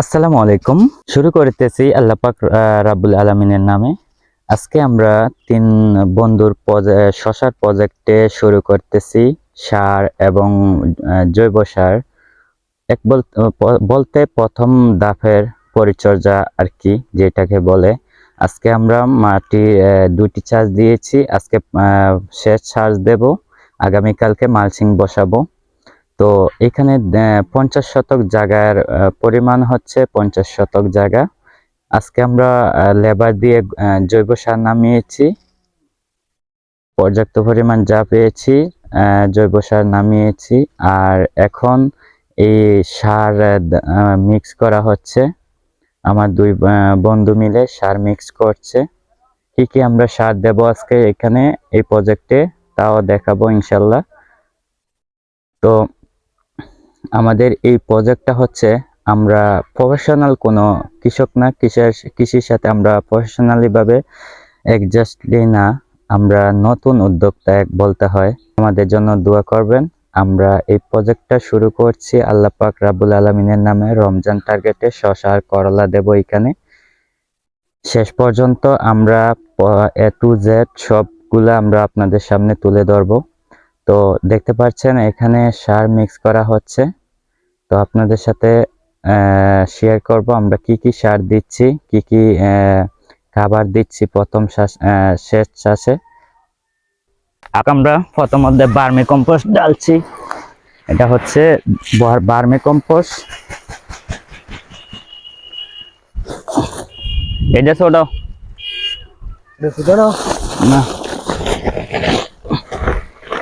আসসালামু আলাইকুম। শুরু করতেছি আল্লাহ পাক আহ, রাব্বুল আলমিনের নামে। আজকে আমরা তিন বন্ধুর শশার প্রজেক্টে শুরু করতেছি সার এবং জৈব সার। এক বল- বলতে প্রথম দাফের পরিচর্যা আর কি যেটাকে বলে। আজকে আমরা মাটি দুটি চার্জ দিয়েছি। আজকে শেষ চার্জ দেব। আগামীকালকে মালসিং বসাবো। তো এখানে পঞ্চাশ শতক জায়গার পরিমাণ হচ্ছে পঞ্চাশ শতক জায়গা। আজকে আমরা লেবার দিয়ে জৈব সার নামিয়েছি। পর্যাপ্ত পরিমাণ যা পেয়েছি জৈব সার নামিয়েছি। আর এখন এই সার মিক্স করা হচ্ছে। আমার দুই বন্ধু মিলে সার মিক্স করছে। কি কি আমরা সার দেব আজকে এখানে, এই প্রজেক্টে তাও দেখাবো ইনশাল্লাহ। তো আমাদের এই প্রজেক্টটা হচ্ছে আমরা প্রফেশনাল কোনো কৃষক না, কৃষির কৃষির সাথে আমরা প্রফেশনালি ভাবে একজাস্টলি না। আমরা নতুন উদ্যোক্তা এক বলতে হয়। আমাদের জন্য দোয়া করবেন। আমরা এই প্রজেক্টটা শুরু করছি আল্লাহ পাক রাবুল আলমিনের নামে। রমজান টার্গেটে শশা আর করলা দেব এখানে শেষ পর্যন্ত আমরা এ টু জেড সবগুলো আমরা আপনাদের সামনে তুলে ধরবো। তো দেখতে পাচ্ছেন এখানে সার মিক্স করা হচ্ছে। তো আপনাদের সাথে শেয়ার করব আমরা কি কি সার দিচ্ছি কি কি খাবার দিচ্ছি প্রথম শ্বাস শেষ শ্বাসে। আমরা প্রথম মধ্যে বার্মি কম্পোস্ট ডালছি এটা হচ্ছে বার্মি কম্পোস্ট। এটা ছোট। না?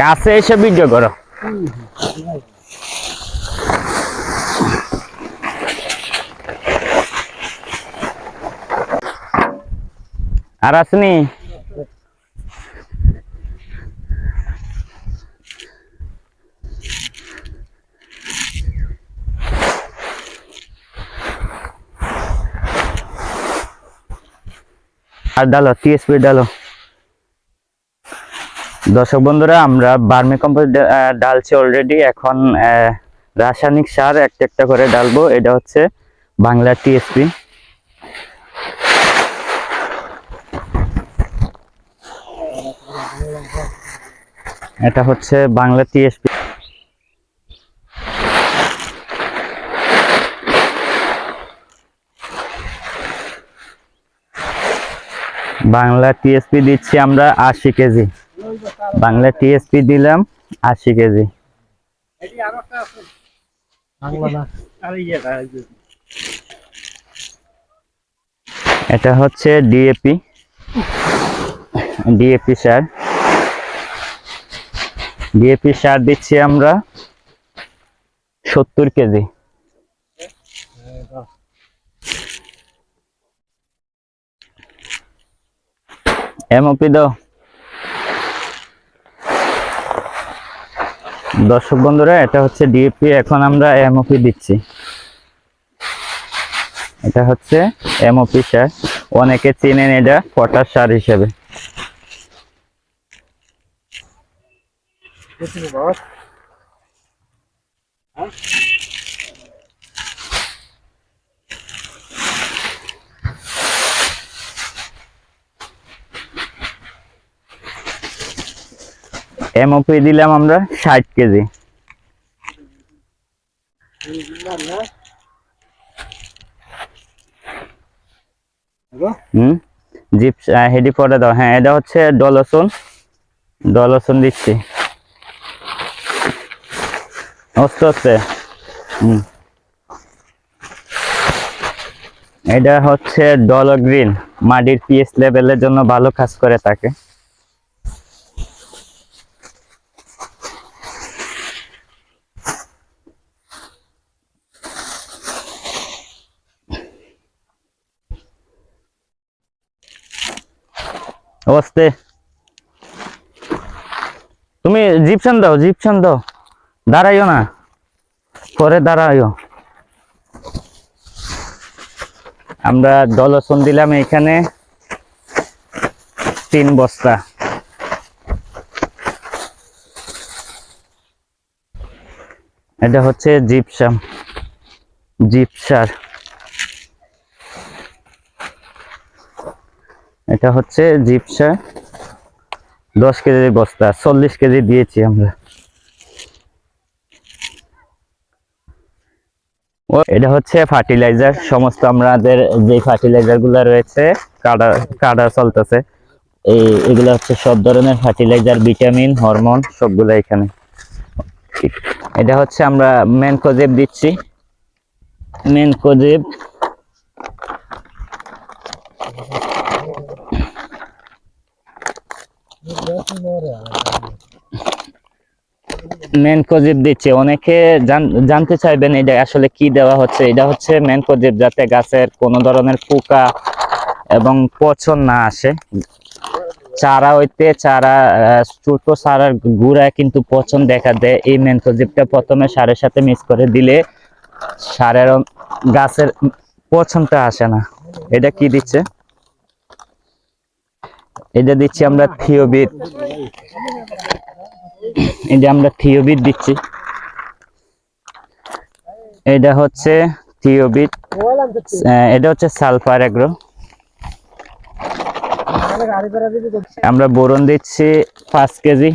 কাছে এসে ভিডিও করো। আর আসনি? আর ডালো টিএসপি ডালো। দর্শক বন্ধুরা, আমরা বার্মি কম্পোস্ট ডালছি অলরেডি এখন রাসায়নিক সার একটা একটা করে ডালবো। এটা হচ্ছে বাংলা টিএসপি এটা হচ্ছে বাংলা টিএসপি। বাংলা টিএসপি দিচ্ছি আমরা আশি কেজি। বাংলা টিএসপি দিলাম আশি কেজি। এটা হচ্ছে ডিএপি। ডিএপি সার ডিএপি সার দিচ্ছি আমরা সত্তর কেজি। এমওপি দাও। দর্শক বন্ধুরা, এটা হচ্ছে ডিএপি এখন আমরা এমওপি দিচ্ছি। এটা হচ্ছে এমওপি সার। অনেকে চিনেন এটা পটাশ সার হিসেবে। এমওপি দিলাম আমরা ষাট কেজি। হুম? জিপ হেডি পরে দাও। হ্যাঁ এটা হচ্ছে ডলসন ডলসন দিচ্ছি। আস্তে আস্তে। এটা হচ্ছে ডল গ্রিন মাটির পিএস লেভেলের জন্য ভালো কাজ করে থাকে অবস্তে তুমি জিপসান দাও জিপসান দাও। দাঁড়াইও না। পরে দাঁড়াইও। আমরা দলসন দিলাম এখানে তিন বস্তা। এটা হচ্ছে জিপসাম। জিপসার। এটা হচ্ছে জিপসা দশ কেজির বস্তা, চল্লিশ কেজি দিয়েছি আমরা। এটা হচ্ছে ফার্টিলাইজার। সমস্ত আমাদের যে ফার্টিলাইজারগুলা রয়েছে কাটা কাটা চলতেছে। এই, এগুলো হচ্ছে সব ধরনের ফার্টিলাইজার, ভিটামিন, হরমোন, সবগুলো এখানে। এটা হচ্ছে আমরা মেন কোজেব দিচ্ছি। মেন কোজেব মেন কোজেব দিচ্ছে। অনেকে জান- জানতে চাইবেন এটা আসলে কি দেওয়া হচ্ছে। এটা হচ্ছে মেন কোজেব যাতে গাছের কোনো ধরনের পোকা এবং পচন না আসে। চারা হইতে চারা ছোট চারার গুড়ায় কিন্তু পচন দেখা দেয়। এই মেন কোজেবটা প্রথমে সারের সাথে মিক্স করে দিলে সারের গাছের পচনটা আসে না। এটা কি দিচ্ছে? এটা দিচ্ছি আমরা থিওবিট। এই যে আমরা থিওবিট দিচ্ছি। এটা হচ্ছে থিওবিট এটা হচ্ছে সালফার এগ্রো আমরা বোরন দিচ্ছি পাঁচ কেজি।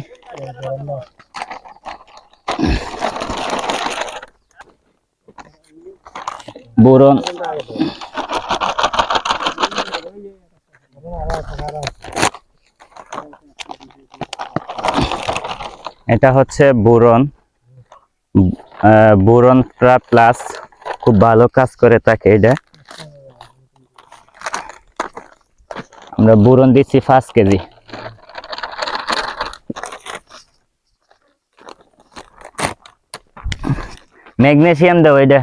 বোরন। এটা হচ্ছে বোরন। বোরন প্লাস খুব ভালো কাজ করে থাকে এটা। আমরা বোরন দিচ্ছি পাঁচ কেজি। ম্যাগনেসিয়াম দাও এটা।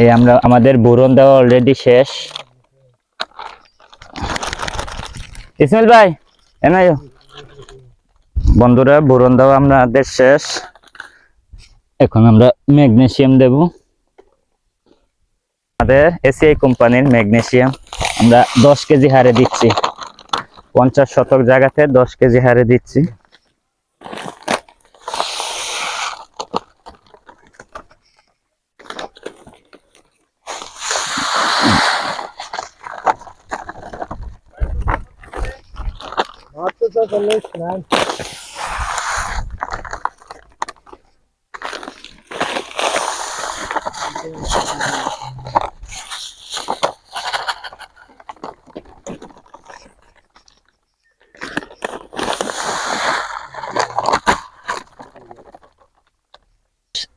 এই আমরা, আমাদের বোরন দেওয়া অলরেডি শেষ। ইসমাইল ভাই এনাই বন্ধুরা বোরন দেওয়া আমাদের শেষ। এখন আমরা ম্যাগনেশিয়াম দেব। আমাদের এসিআই কোম্পানির ম্যাগনেশিয়াম। আমরা দশ কেজি হারে দিচ্ছি। পঞ্চাশ শতক জায়গাতে দশ কেজি হারে দিচ্ছি।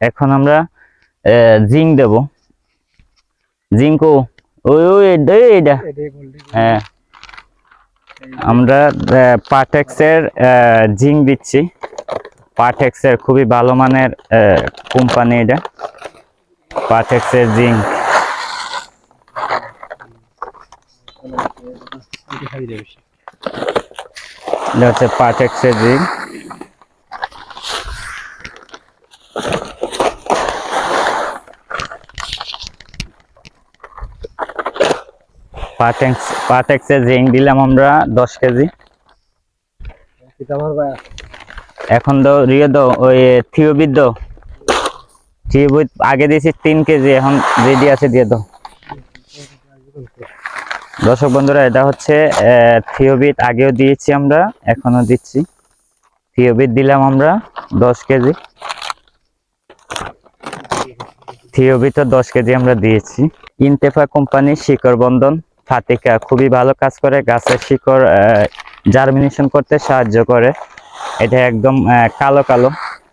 এখন আমরা জিঙ্ক দেব। জিঙ্কও ওই ওই এটা হ্যাঁ। আমরা পাটেক্সের জিং দিচ্ছি। পাটেক্সের খুবই ভালো মানের কোম্পানি এটা। পাটেক্সের জিং এটা হচ্ছে পাটেক্সের জিঙ্ক। পাটেক্স পাটেক্সের জিঙ্ক দিলাম আমরা দশ কেজি। এখন দাও রিয়ে দাও ওই থিওবিদ দাও থিওবিদ আগে দিয়েছি তিন কেজি এখন রেডি আছে দিয়ে দাও। দর্শক বন্ধুরা এটা হচ্ছে থিওবিট আগেও দিয়েছি আমরা এখনও দিচ্ছি। থিওবিট দিলাম আমরা দশ কেজি। থিওবিটও দশ কেজি আমরা দিয়েছি। ইনতেফা কোম্পানি শিকড় বন্ধন। ফাতিকা খুবই ভালো কাজ করে, গাছের শিকড় জার্মিনেশন করতে সাহায্য করে। এটা একদম কালো কালো।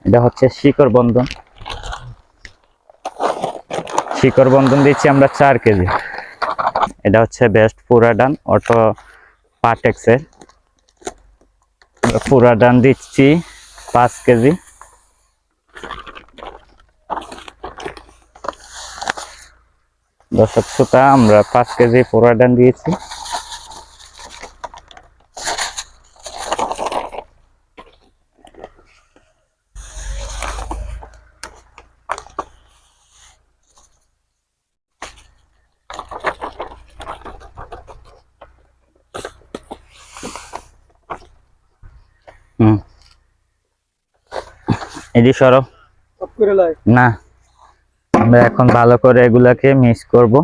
এটা হচ্ছে শিকড় বন্ধন। শিকড় বন্ধন দিচ্ছি আমরা চার কেজি। এটা হচ্ছে বেস্ট পুরাডান অটো পাটেক্সের পুরাডান দিচ্ছি পাঁচ কেজি। দশক সুতা আমরা পাঁচ কেজি পুরাডান দিয়েছি। হুম। এদি সরো। না। আমরা এখন ভালো করে এগুলাকে মিক্স করব।